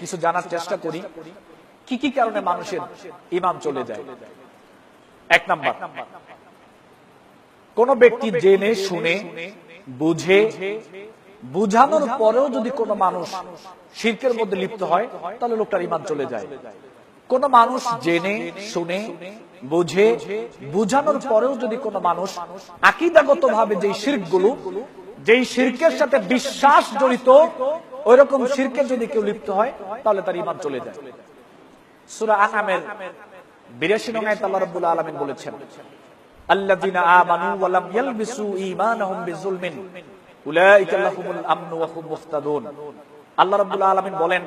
কিছু জানার চেষ্টা করি। কি কি কারণে মানুষের ইমান চলে যায়? এক নাম্বার। কোন ব্যক্তি জেনে, শুনে, বুঝে, বুঝানোর পরেও যদি কোনো মানুষ শিল্পের মধ্যে লিপ্ত হয়, তাহলে লোকটার ইমান চলে যায়। কোন মানুষ জেনে, শুনে, বুঝে, বুঝানোর পরেও যদি কোনো মানুষ আকিদাগত ভাবে যে শির্কগুলো যেই শির্কের সাথে বিশ্বাস জড়িত ওই রকম শির্কে যদি কেউ লিপ্ত হয়, তাহলে তার ইমান চলে যায়। সুরা আনামের বিরাশি নং আয়াত আল্লাহ আলামিন বলেছেন বলেন,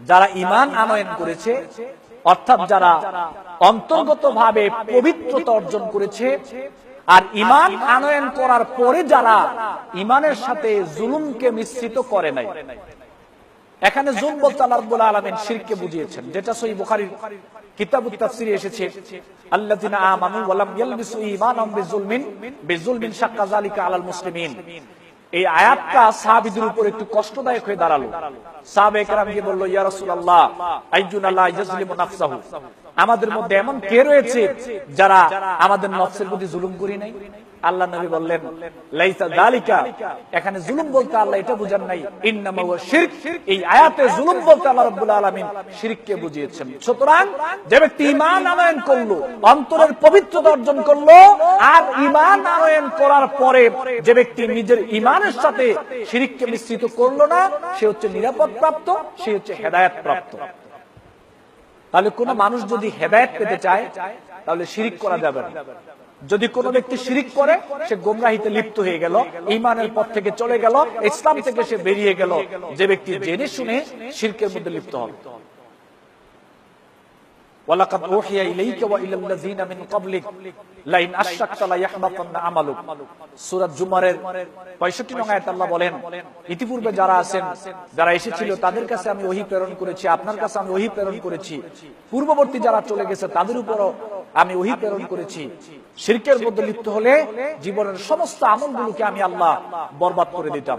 যারা ঈমান আনয়ন করেছে, অর্থাৎ যারা অন্তর্গতভাবে পবিত্রতা অর্জন করেছে আর ঈমান আনয়ন করার পরে যারা ঈমানের সাথে জুলুমকে মিশ্রিত করে নাই, এখানে জুম বলতে আল্লাহ রাব্বুল শিরককে বুঝিয়েছেন, যেটা সহিহ বুখারীর কষ্টদায়ক হয়ে দাঁড়াল। আমাদের মধ্যে এমন কে রয়েছে যারা আমাদের নফসের প্রতি জুলুম করি নাই? আল্লাহ নবী বললেন, লাইসা যালিকা এখানে জুলুম বলতে আল্লাহ এটা বুঝান নাই, ইন্নামা ওয়া শিরক। এই আয়াতে জুলুম বলতে আল্লাহ রাব্বুল আলামিন শিরককে বুঝিয়েছেন। সুতরাং যে ব্যক্তি ঈমান আনয়ন করল, অন্তরের পবিত্রতা অর্জন করল, আর ঈমান আনয়ন করার পরে যে ব্যক্তি নিজের ঈমানের সাথে শিরককে মিশ্রিত করল না, সে হচ্ছে নিরাপদ প্রাপ্ত, সে হচ্ছে হেদায়েত প্রাপ্ত। তাহলে কোন মানুষ যদি হেদায়ত পেতে চায় তাহলে শিরিক করা যাবে না। যদি কোন ব্যক্তি শিরিক করে সে গোমরাহিতে লিপ্ত হয়ে গেল ইমানের পথ থেকে চলে গেল ইসলাম থেকে সে বেরিয়ে গেল যে ব্যক্তি জেনে শুনে শিরকের মধ্যে লিপ্ত হবে। ওয়ালাকাদ উহিয়া ইলাইকা ওয়া ইলাল সূরা জুমারের 65 নং আয়াত আল্লাহ বলেন, ইতিপূর্বে যারা আছেন, যারা এসেছিল, তাদের কাছে আমি ওহী প্রেরণ করেছি, আপনার কাছে আমি ওহী প্রেরণ করেছি। পূর্ববর্তী যারা চলে গেছে, তাদের উপরও আমি ওহি প্রেরণ করেছি। শিরকের মধ্যে লিপ্ত হলে জীবনের সমস্ত আমলগুলোকে আমি আল্লাহ বরবাদ করে দিতাম।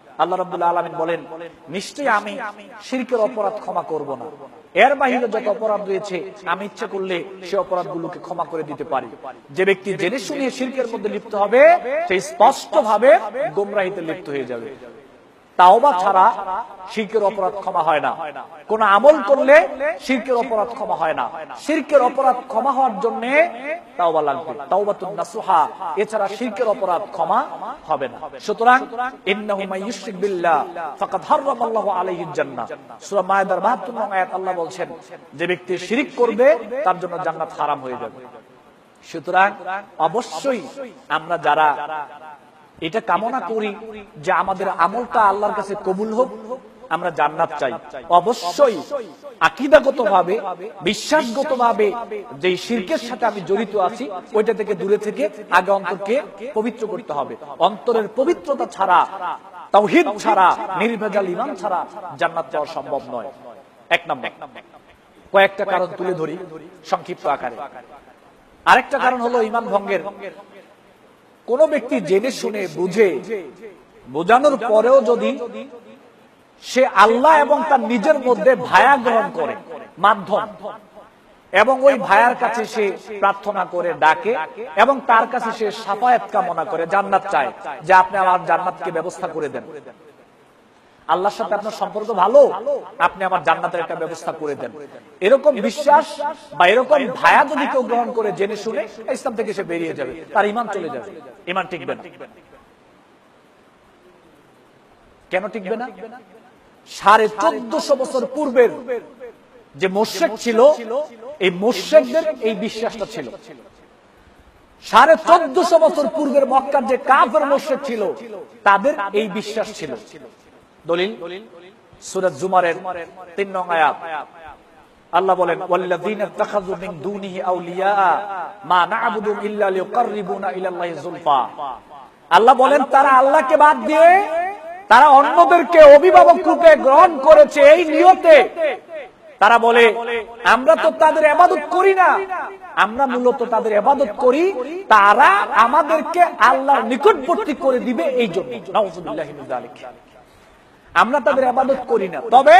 আল্লাহ রবুল্লা আলমিন বলেন, নিশ্চয়ই আমি শিরকের অপরাধ ক্ষমা করব না। এর বাহিরে যত অপরাধ রয়েছে, আমি ইচ্ছে করলে সে অপরাধ গুলোকে ক্ষমা করে দিতে পারি। যে ব্যক্তি জেনে শুনিয়ে শিরকের মধ্যে লিপ্ত হবে সেই স্পষ্ট ভাবে গোমরাহিতে লিপ্ত হয়ে যাবে। তাওবা ছাড়া শিরকের অপরাধ ক্ষমা হয় না। কোন আমল করলে শিরকের অপরাধ ক্ষমা হয় না। শিরকের অপরাধ ক্ষমা হওয়ার জন্য তাওবা লাগবে। তাওবাতুন নাসুহা, এছাড়া শিরকের অপরাধ ক্ষমা হবে না। সুতরাং ইন্নাহু ইউশরিক বিল্লাহ, ফাকাদ হারামাল্লাহু আলাইহিল জান্নাহ। সূরা মায়েদার 72 নং আয়াত আল্লাহ বলছেন, যে ব্যক্তি শিরিক করবে, তার জন্য জান্নাত হারাম হয়ে যাবে। সুতরাং অবশ্যই আমরা যারা এটা কামনা করি যে আমাদের আমলটা আল্লাহর কাছে কবুল হোক, আমরা জান্নাত চাই। অবশ্যই আকিদাগত ভাবে বিশ্বাসগত ভাবে যে শিরকের সাথে আমি জড়িত আছি, ওইটা থেকে দূরে থেকে আগে অন্তরকে পবিত্র করতে হবে। অন্তরের পবিত্রতা ছাড়া, তাওহীদ ছাড়া, নির্ভেজাল ইমান ছাড়া জান্নাত যাওয়া সম্ভব নয়। এক নম্বর। কয়েকটা কারণ তুলে ধরি সংক্ষিপ্ত আকারে। আরেকটা কারণ হলো ইমান ভঙ্গের। কোন ব্যক্তি জেনে শুনে বুঝে, বোঝানোর পরেও যদি সে আল্লাহ এবং তার নিজের মধ্যে ভায়া গ্রহণ করে, মাধ্যম, এবং ওই ভায়ার কাছে সে প্রার্থনা করে, ডাকে, এবং তার কাছে সে সাফায়াত কামনা করে, জান্নাত চায় যে আপনি আমার জান্নাতকে ব্যবস্থা করে দেন। আল্লাহর সাথে আপনার সম্পর্ক ভালো, আপনি আমার জান্নাতের একটা ব্যবস্থা করে দেন। এরকম বিশ্বাস বা এরকম ভায়া যদি কেউ গ্রহণ করে জেনে শুনে, ইসলাম থেকে সে বেরিয়ে যাবে, তার ইমান চলে যাবে। ইমান টিকবে না। কেন টিকবে না? সাড়ে চোদ্দশো বছর পূর্বের যে মোর্শেক ছিল, এই মোর্শেকদের এই বিশ্বাসটা ছিল। সাড়ে চোদ্দশো বছর পূর্বের মক্কার যে কাফের মোর্শেক ছিল, তাদের এই বিশ্বাস ছিল। দলিল, সুরত জুমারের তিন নং আয়াত। আল্লাহ বলেন, ওয়াল্লাযীনা ইত্তাখাযু মিন আউলিয়া, মা না'বুদুহুম ইল্লা ইলাল্লাহি যুলফা। আল্লাহ বলেন, তারা আল্লাহকে বাদ দিয়ে, তারা অন্যদেরকে অভিভাবক রূপে গ্রহণ করেছে এই নিয়তে। তারা বলে, আমরা তো তাদের এবাদত করি না। আমরা মূলত তাদের এবাদত করি, তারা আমাদেরকে আল্লাহর নিকটবর্তী করে দিবে এই জন্য। আমরা তাদের আবাদত করি না। তবে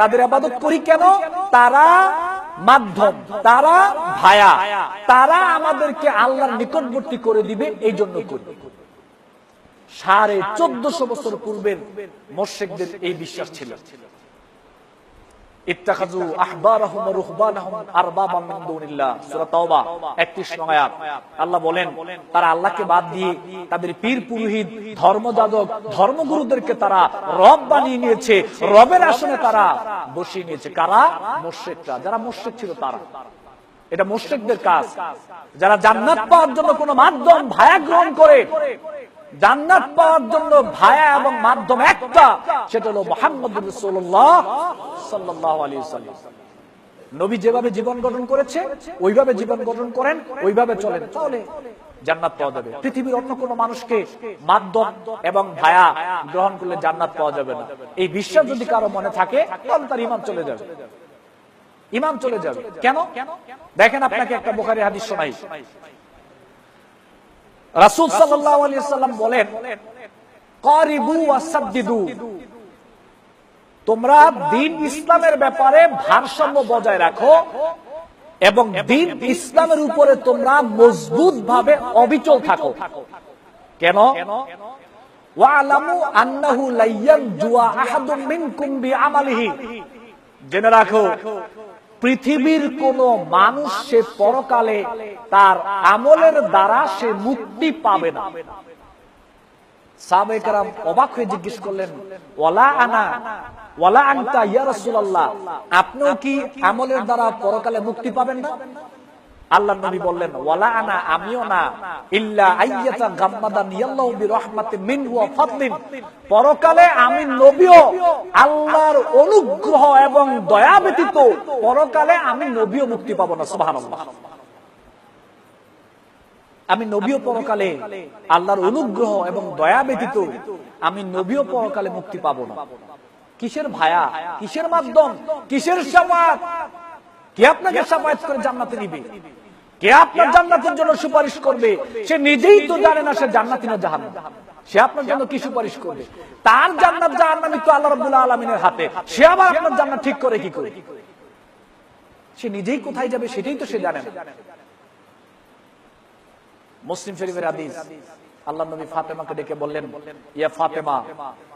তাদের আবাদত করি কেন? তারা মাধ্যম তারা ভায়া তারা আমাদেরকে আল্লাহর নিকটবর্তী করে দিবে এই জন্য করি। সাড়ে চোদ্দশো বছর পূর্বের মোর্শেকদের এই বিশ্বাস ছিল। ইত্তাখাযু আহবারাহুম ওয়া রুহবানাহুম আরবাবাম মিন দুনিল্লাহ। সূরা তাওবা 31 নং আয়াত। আল্লাহ বলেন, তারা আল্লাহকে বাদ দিয়ে তাদের পীর পুরোহিত, ধর্মযাজক, ধর্মগুরুদেরকে তারা রব বানিয়ে নিয়েছে, রবের আসনে তারা বসিয়ে নিয়েছে। কারা? মুশরিকরা। যারা মুশরিক ছিল তারা। এটা মুশরিকদের কাজ। যারা জান্নাত পাওয়ার জন্য কোনো মাধ্যম ভায়া গ্রহণ করে জান্নাত পাওয়ার জন্য ভায়া এবং মাধ্যম একটা, সেটা হলো মোহাম্মদ রাসূলুল্লাহ সাল্লাল্লাহু আলাইহি ওয়াসাল্লাম। নবী যেভাবে জীবন গঠন করেছে, ওইভাবে জীবন গঠন করেন, ওইভাবে চলেন। চলে। জান্নাত পাওয়া যাবে। পৃথিবীর অন্য কোন মানুষকে মাধ্যম এবং ভায়া গ্রহণ করলে জান্নাত পাওয়া যাবে না। এই বিশ্বাস যদি কারও মনে থাকে, তাহলে তার ইমান চলে যাবে। ইমান চলে যাবে। কেন? দেখেন আপনাকে একটা বোখারি হাদিস শোনাই। রাসূল সাল্লাম বলেন তোমরা দিন ইসলামের ব্যাপারে ভারসাম্য বজায় রাখো এবং দিন ইসলামের উপরে তোমরা মজবুত ভাবে অবিচল থাকো। কেন? জেনে রাখো পৃথিবীর কোন মানুষ সে পরকালে তার আমলের দ্বারা সে মুক্তি পাবে না। সাহাবাহাম অবাক হয়ে জিজ্ঞেস করলেন, ওয়ালা আনা, ওয়ালা আনতা ইয়া রাসূলুল্লাহ, আপনিও কি আমলের দ্বারা পরকালে মুক্তি পাবেন না? আল্লাহ নবী বললেন, ওয়ালা আনা, আমিও না। ইল্লা আইয়াতা গাম্মাদান ইয়াল্লাহু বিরহমাতিন মিনহু ওয়া ফাদলিন। পরকালে আমি নবীও আল্লাহর অনুগ্রহ এবং দয়া ব্যতীত পরকালে আমি নবীও মুক্তি পাবো না, সুবহানাল্লাহ। আমি নবীও পরকালে আল্লাহর অনুগ্রহ এবং দয়া ব্যতীত আমি নবীও পরকালে মুক্তি পাবো না। কিসের ভায়া? কিসের মাধ্যম? কিসের সামাত? কে আপনাকে সামায়াত করে জান্নাতে নিবে? কে আপনার জান্নাতের জন্য সুপারিশ করবে? সে নিজেই তো জানে না সে জান্নাতি না জাহান্ন সে আপনার জন্য কি সুপারিশ করবে? তার জান্নাত জাহান্নামি তো আল্লাহ রাব্বুল আলামিনের হাতে। সে আবার আপনার জান্নাত ঠিক করে কি করে? সে নিজেই কোথায় যাবে সেটাই তো সে জানে না। মুসলিম শরীফের হাদিস। আল্লাহ নবী ফাতেমাকে ডেকে বললেন, ইয়া ফাতেমা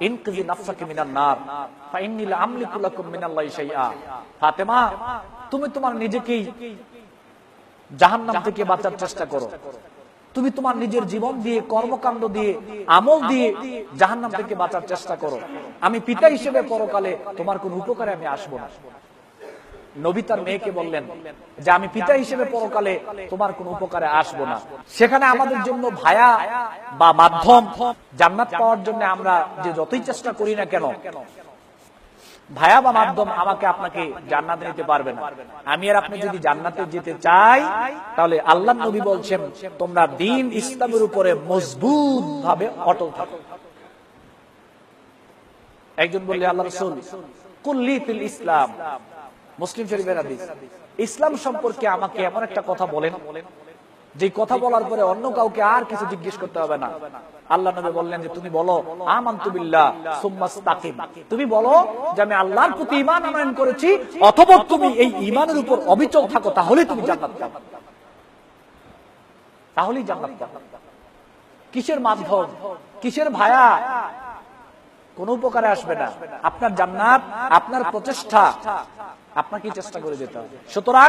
ইনকিজি নাফসাকে মিনান নার ফা ইন্নী লা আমলিকু লাকুম মিনাল্লাহি শাইআ। ফাতেমা, তুমি তোমার নিজেকেই জাহান্নাম থেকে বাঁচার চেষ্টা করো। তুমি তোমার নিজের জীবন দিয়ে কর্মকাণ্ড দিয়ে আমল দিয়ে জাহান্নাম থেকে বাঁচার চেষ্টা করো। আমি পিতা হিসেবে পরকালে তোমার কোন উপকারে আমি আসব না। নবী তার মেয়েকে বললেন যে আমি পিতা হিসেবে পরকালে তোমার কোন উপকারে আসব না। সেখানে আমাদের জন্য ভায়া বা মাধ্যম জান্নাত পাওয়ার জন্য আমরা যে যতই চেষ্টা করি না কেন ভায়া বা মাধ্যম আমাকে আপনাকে জান্নাতে নিতে পারবে না। আমি আর আপনি যদি জান্নাতে যেতে চাই, তাহলে আল্লাহ নবী বলছেন, তোমরা দিন ইসলামের উপরে মজবুত ভাবে অটল থাকো। একজন বললে, আল্লাহ রসুল কুল্লি ফিল ইসলাম। মুসলিম শরীফের হাদিস। ইসলাম সম্পর্কে আমাকে এমন একটা কথা বলেন যে কথা বলার পরে অন্য কাউকে আর কিছু জিজ্ঞেস করতে হবে না। আল্লাহ নবী বললেন যে, তুমি বলো আমান্তুবিল্লাহ সুম্মাস্তাকিম তুমি বলো যে, আমি আল্লাহর প্রতি ঈমান আনয়ন করেছি অথবা তুমি এই ঈমানের উপর অবিচল থাকো, তাহলেই তুমি জান্নাত পাবে। তাহলেই জান্নাত পাবে। কিসের মাধ্যম? কিসের ভায়া? কোন উপকারে আসবে না। আপনার জান্নাত, আপনার প্রচেষ্টা আপনাকে চেষ্টা করে যেতে হবে। সুতরাং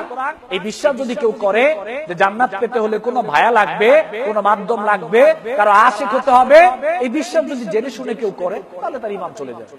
এই বিশ্বাস যদি কেউ করে যে জান্নাত পেতে হলে কোনো ভায়া লাগবে, কোনো মাধ্যম লাগবে, কারও আশিক হতে হবে, এই বিশ্বাস যদি জেনে শুনে কেউ করে, তাহলে তার ইমাম চলে যাবে